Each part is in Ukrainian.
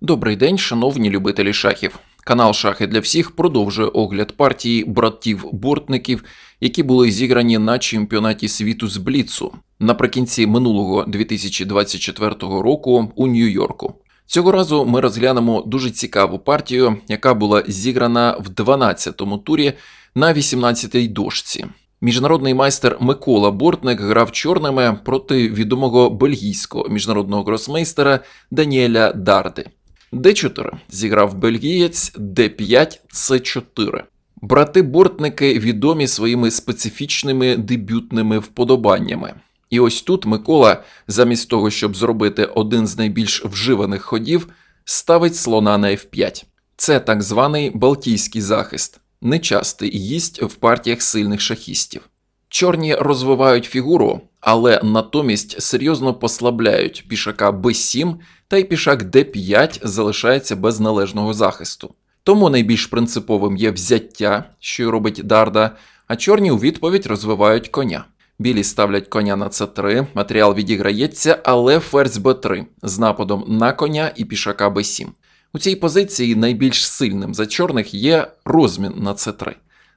Добрий день, шановні любителі шахів. Канал Шахи для всіх продовжує огляд партії братів-бортників, які були зіграні на чемпіонаті світу з Бліцу наприкінці минулого 2024 року у Нью-Йорку. Цього разу ми розглянемо дуже цікаву партію, яка була зіграна в 12-му турі на 18-й дошці. Міжнародний майстер Микола Бортник грав чорними проти відомого бельгійського міжнародного гросмейстера Даніеля Дарди. Д4 зіграв бельгієць, Д5 С4. Брати бортники відомі своїми специфічними дебютними вподобаннями. І ось тут Микола, замість того, щоб зробити один з найбільш вживаних ходів, ставить слона на F5. Це так званий балтійський захист, нечастий їсть в партіях сильних шахістів. Чорні розвивають фігуру, але натомість серйозно послабляють пішака b7, та й пішак d5 залишається без належного захисту. Тому найбільш принциповим є взяття, що й робить Дарда, а чорні у відповідь розвивають коня. Білі ставлять коня на c3, матеріал відіграється, але ферзь b3 з нападом на коня і пішака b7. У цій позиції найбільш сильним за чорних є розмін на c3.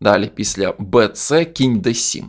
Далі після bc кінь d7.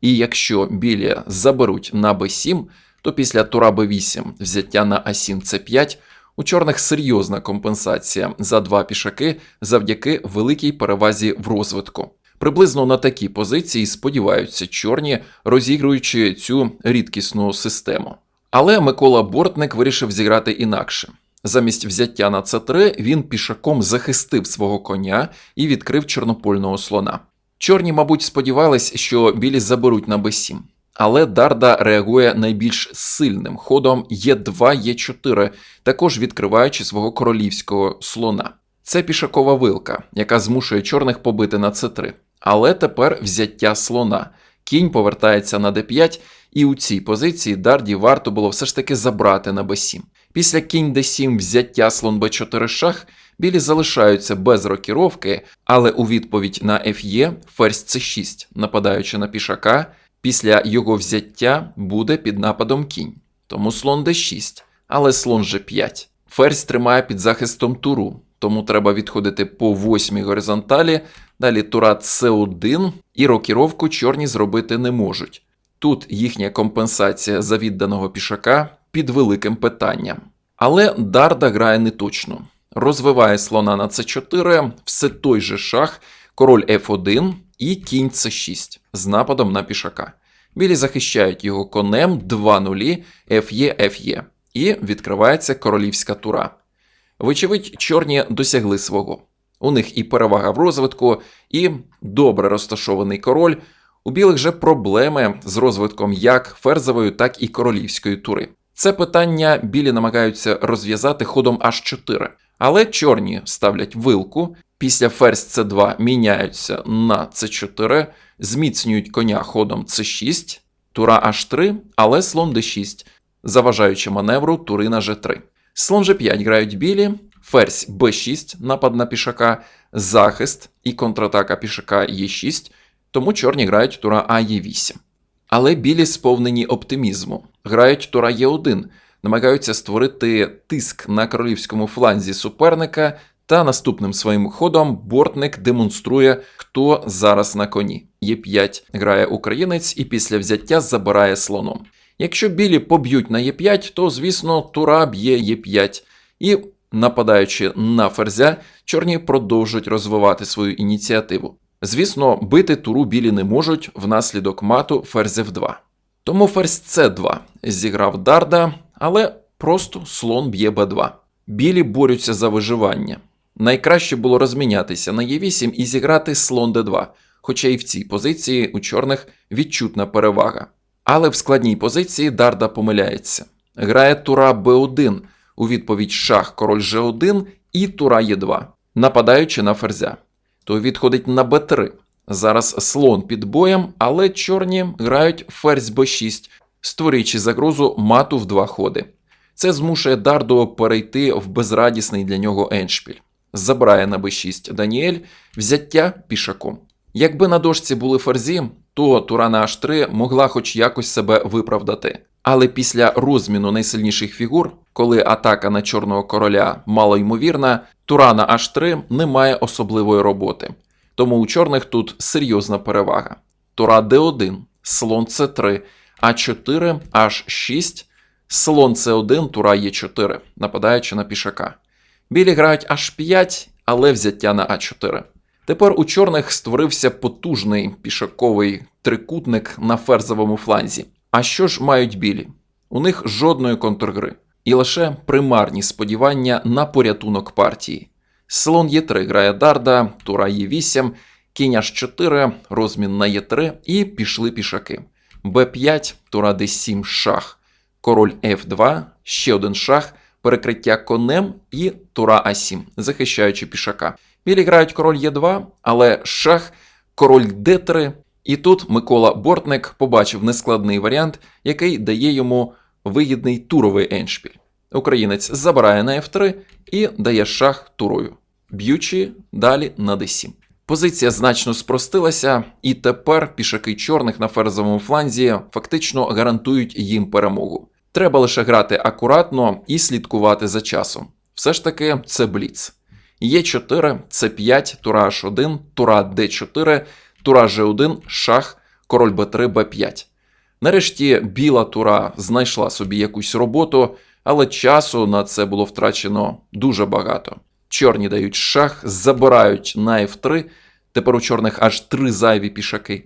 І якщо білі заберуть на b7, то після тура b8 взяття на a7 c5 у чорних серйозна компенсація за два пішаки завдяки великій перевазі в розвитку. Приблизно на такі позиції сподіваються чорні, розігруючи цю рідкісну систему. Але Микола Бортник вирішив зіграти інакше. Замість взяття на c3 він пішаком захистив свого коня і відкрив чорнопольного слона. Чорні, мабуть, сподівались, що білі заберуть на b7. Але Дарда реагує найбільш сильним ходом Е2, Е4, також відкриваючи свого королівського слона. Це пішакова вилка, яка змушує чорних побити на c3. Але тепер взяття слона. Кінь повертається на d5, і у цій позиції Дарді варто було все ж таки забрати на b7. Після кінь d7 взяття слон b4 шах, білі залишаються без рокіровки, але у відповідь на ф'є ферзь c6, нападаючи на пішака, після його взяття буде під нападом кінь. Тому слон d6, але слон g5. Ферзь тримає під захистом туру, тому треба відходити по восьмій горизонталі, далі тура c1 і рокіровку чорні зробити не можуть. Тут їхня компенсація за відданого пішака під великим питанням. Але Дарда грає неточно. Розвиває слона на c4, все той же шах, король f1 і кінь c6 з нападом на пішака. Білі захищають його конем 2 нулі, ф'є, ф'є, і відкривається королівська тура. Вочевидь, чорні досягли свого. У них і перевага в розвитку, і добре розташований король. У білих же проблеми з розвитком як ферзової, так і королівської тури. Це питання білі намагаються розв'язати ходом H4, але чорні ставлять вилку, після ферзь c2 міняються на c4, зміцнюють коня ходом c6, тура h3, але слон d6, заважаючи маневру тури на g3. Слон g5 грають білі, ферзь b6, напад на пішака, захист і контратака пішака e6, тому чорні грають тура а e8. Але білі сповнені оптимізму, грають тура Е1, намагаються створити тиск на королівському фланзі суперника, та наступним своїм ходом бортник демонструє, хто зараз на коні. Е5 грає українець і після взяття забирає слоном. Якщо білі поб'ють на Е5, то, звісно, тура б'є Е5. І, нападаючи на ферзя, чорні продовжують розвивати свою ініціативу. Звісно, бити туру білі не можуть внаслідок мату ферзь f2. Тому ферзь c2 зіграв Дарда, але просто слон б'є b2. Білі борються за виживання. Найкраще було розмінятися на e8 і зіграти слон d2, хоча і в цій позиції у чорних відчутна перевага. Але в складній позиції Дарда помиляється. Грає тура b1, у відповідь шах король g1 і тура e2, нападаючи на ферзя то відходить на Б3. Зараз слон під боєм, але чорні грають ферзь Б6, створюючи загрозу мату в два ходи. Це змушує Дардо перейти в безрадісний для нього еншпіль. Забирає на Б6 Даніель, взяття пішаком. Якби на дошці були ферзі, то тура на H3 могла хоч якось себе виправдати. Але після розміну найсильніших фігур, коли атака на чорного короля малоймовірна, тура на H3 не має особливої роботи. Тому у чорних тут серйозна перевага. Тура D1, слон C3, А4, H6, слон C1, тура Е4, нападаючи на пішака. Білі грають H5, але взяття на А4. Тепер у чорних створився потужний пішаковий трикутник на ферзовому фланзі. А що ж мають білі? У них жодної контргри, і лише примарні сподівання на порятунок партії. Слон Е3 грає Дарда, тура Е8, кінь H4, розмін на Е3 і пішли пішаки. Б5, тура Д7, шах, король F2, ще один шах, перекриття конем і тура А7, захищаючи пішака. Білі грають король Е2, але шах, король Д3. І тут Микола Бортник побачив нескладний варіант, який дає йому вигідний туровий еншпіль. Українець забирає на F3 і дає шах турою, б'ючи далі на D7. Позиція значно спростилася, і тепер пішаки чорних на ферзовому фланзі фактично гарантують їм перемогу. Треба лише грати акуратно і слідкувати за часом. Все ж таки, це бліц. Е4, С5, тура H1, тура D4, тура G1, шах, король Б3, Б5. Нарешті біла тура знайшла собі якусь роботу, але часу на це було втрачено дуже багато. Чорні дають шах, забирають на F3. Тепер у чорних аж три зайві пішаки.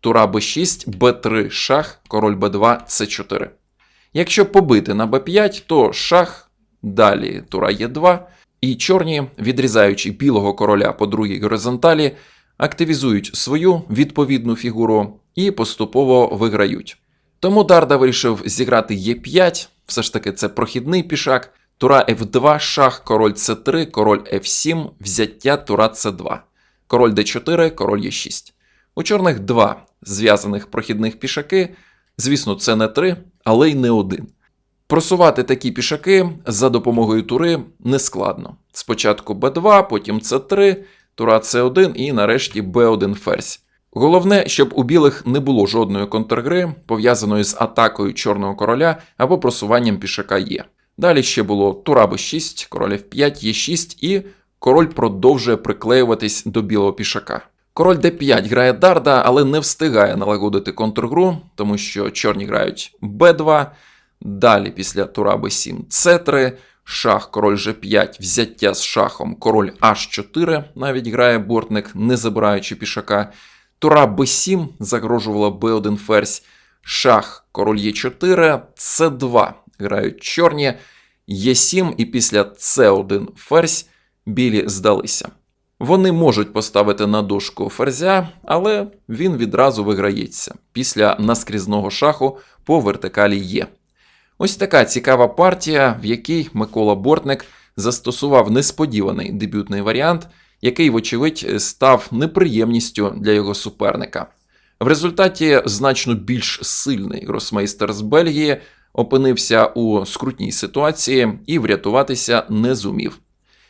Тура Б6, Б3 шах, король Б2, С4. Якщо побити на Б5, то шах, далі тура Е2, і чорні, відрізаючи білого короля по другій горизонталі, активізують свою відповідну фігуру і поступово виграють. Тому Дарда вирішив зіграти Е5, все ж таки це прохідний пішак, тура F2, шах, король С3, король F7, взяття тура С2, король Д4, король Е6. У чорних два зв'язаних прохідних пішаки, звісно, це не три, але й не один. Просувати такі пішаки за допомогою тури нескладно. Спочатку Б2, потім С3, тура С1 і нарешті Б1 ферзь. Головне, щоб у білих не було жодної контргри, пов'язаної з атакою чорного короля або просуванням пішака Є. Далі ще було тура Б6, король F5, Е6 і король продовжує приклеюватись до білого пішака. Король d5 грає Дарда, але не встигає налагодити контргру, тому що чорні грають b2, далі після тура b7 c3, шах, король g5, взяття з шахом, король h4, навіть грає бортник, не забираючи пішака. Тура b7 загрожувала b1 ферзь, шах, король e4, c2 грають чорні, e7 і після c1 ферзь. Білі здалися. Вони можуть поставити на дошку ферзя, але він відразу виграється після наскрізного шаху по вертикалі Є. Ось така цікава партія, в якій Микола Бортник застосував несподіваний дебютний варіант, який, вочевидь, став неприємністю для його суперника. В результаті значно більш сильний гросмейстер з Бельгії опинився у скрутній ситуації і врятуватися не зумів.